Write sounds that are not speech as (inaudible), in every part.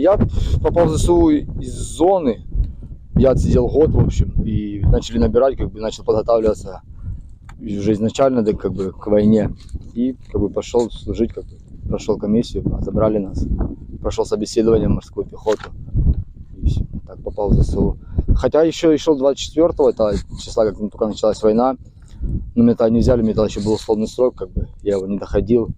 Я попал в ЗСУ из зоны, я отсидел год, в общем, и начали набирать, как бы начал подготавливаться уже изначально да, как бы, к войне. И как бы пошел служить, как бы, прошел комиссию, отобрали нас, прошел собеседование в морскую пехоту. И всё, так попал в ЗСУ. Хотя еще и шел 24 это числа, как только началась война, но меня тогда не взяли, мне тогда еще был условный срок, как бы, я его не доходил,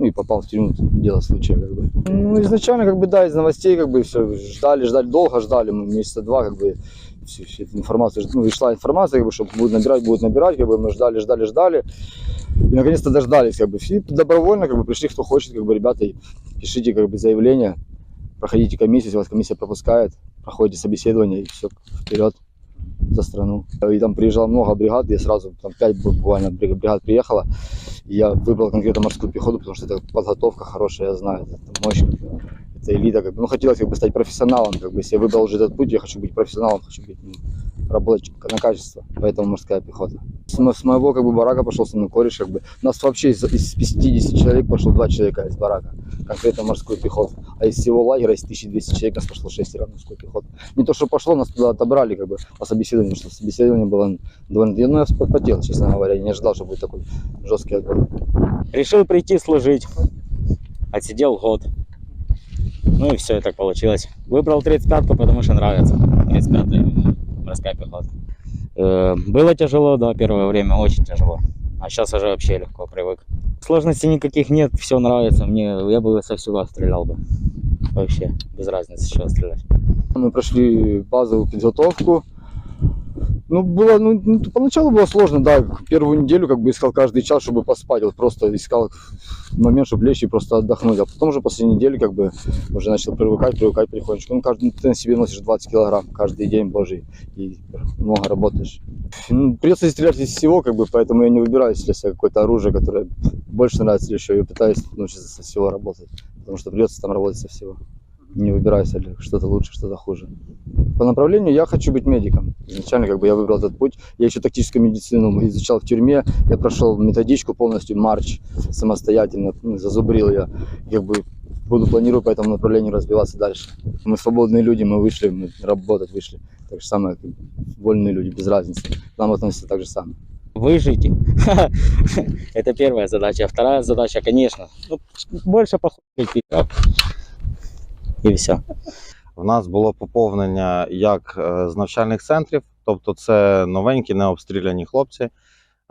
ну и попал в тюрьму, дело случая, как бы. Ну, изначально, как бы, да, из новостей, как бы, все, ждали, ждали, долго ждали, мы месяца два, как бы, всю, всю эту информацию, ну, шла информация, как бы, что будут набирать, будут набирать, как бы, мы ждали, ждали, ждали, и наконец-то дождались, как бы, и добровольно, как бы, пришли, кто хочет, как бы, ребята, пишите, как бы, заявление, проходите комиссию, если вас комиссия пропускает, проходите собеседование, и все, вперед за страну. И там приезжало много бригад, я сразу, там пять буквально бриг- бригад приехало, и я выбрал конкретно морскую пехоту, потому что это подготовка хорошая, я знаю, это мощь, это элита, как бы, ну, хотелось как бы стать профессионалом, как бы, если я выбрал уже этот путь, я хочу быть профессионалом, хочу быть, ну, работать на качество, поэтому морская пехота. С, мо- с моего, как бы, барака пошел со мной кореш, как бы, нас вообще из, из 50 человек пошло два человека из барака, конкретно морскую пехоту, а из всего лагеря, из 1200 человек, нас пошло шестеро в морскую пехоту. Не то, что пошло, нас туда отобрали, как бы, по собеседованию, что собеседование было довольно, ну, я потел, честно говоря, я не ожидал, что будет такой жесткий отбор. Решил прийти служить. Отсидел год. Ну и все, и так получилось. Выбрал 35-ку, потому что нравится. 35-я морская пехота. Э, Было тяжело, да, первое время, очень тяжело. А сейчас уже вообще легко привык. Сложностей никаких нет, все нравится. Мне я бы со всего стрелял бы. Вообще, без разницы, с чего стрелять. Мы прошли базовую подготовку. Ну, было, ну, ну, поначалу было сложно, да, первую неделю как бы искал каждый час, чтобы поспать, вот просто искал момент, чтобы лечь и просто отдохнуть, а потом уже после недели как бы уже начал привыкать, привыкать потихонечку. Ну, каждый, ты на себе носишь 20 килограмм каждый день, божий, и много работаешь. Ну, придется стрелять из всего, как бы, поэтому я не выбираю для себя какое-то оружие, которое больше нравится еще, я пытаюсь научиться со всего работать, потому что придется там работать со всего. Не выбираю себе что-то лучше, что-то хуже. По направлению я хочу быть медиком. Изначально как бы я выбрал этот путь. Я еще тактическую медицину изучал в тюрьме. Я прошел методичку полностью, марч самостоятельно, ну, зазубрил я. Как бы буду планирую по этому направлению развиваться дальше. Мы свободные люди, мы вышли, мы работать вышли. Так же самое, как вольные люди, без разницы. К нам относятся так же самое. Выжить. (laughs) Это первая задача. А вторая задача, конечно, ну, больше походить. И все. В нас було поповнення як е, з навчальних центрів, тобто це новенькі, необстріляні хлопці.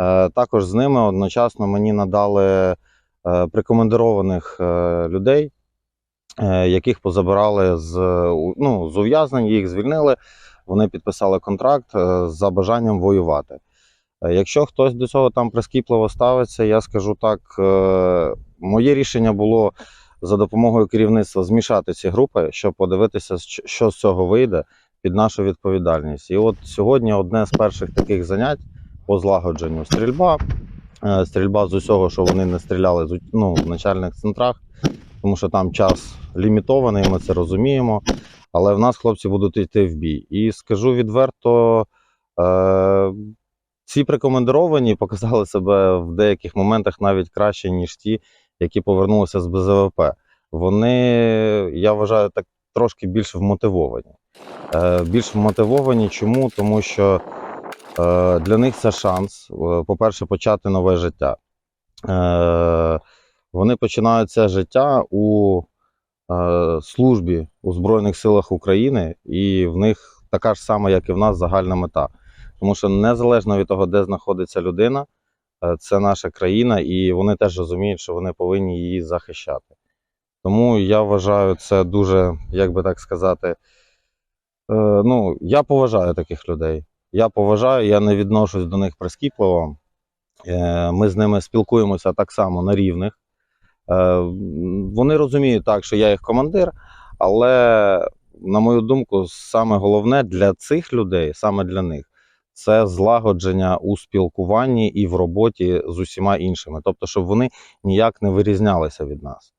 Е, Також з ними одночасно мені надали е, прикомандированих е, людей, яких позабирали з, ну, з ув'язнень, їх звільнили. Вони підписали контракт за бажанням воювати. Якщо хтось до цього там прискіпливо ставиться, я скажу так: моє рішення було за допомогою керівництва змішати ці групи, щоб подивитися, що- з цього вийде під нашу відповідальність. І от сьогодні одне з перших таких занять по злагодженню стрільба. Е, Стрільба з усього, що вони не стріляли ну, в начальних центрах, тому що там час лімітований, ми це розуміємо. Але в нас хлопці будуть йти в бій. І скажу відверто, е, ці прикомандировані (laughs) показали себе в деяких моментах навіть краще, ніж ті, які повернулися з БЗВП. Вони, я вважаю, так трошки більш вмотивовані. Е, більш вмотивовані чому? Тому що е, для них це шанс, е, по-перше, почати нове життя. Е, вони починають це життя у е, службі у Збройних силах України, і в них така ж сама, як і в нас, загальна мета. Тому що незалежно від того, де знаходиться людина, це наша країна, і вони теж розуміють, що вони повинні її захищати. Тому я вважаю це дуже, як би так сказати, е, ну, я поважаю таких людей. Я поважаю, я не відношусь до них прискіпливо. Е, Ми з ними спілкуємося так само на рівних. Е, Вони розуміють так, що я їх командир, але, на мою думку, саме головне для цих людей, саме для них, це злагодження у спілкуванні і в роботі з усіма іншими. Тобто, щоб вони ніяк не вирізнялися від нас.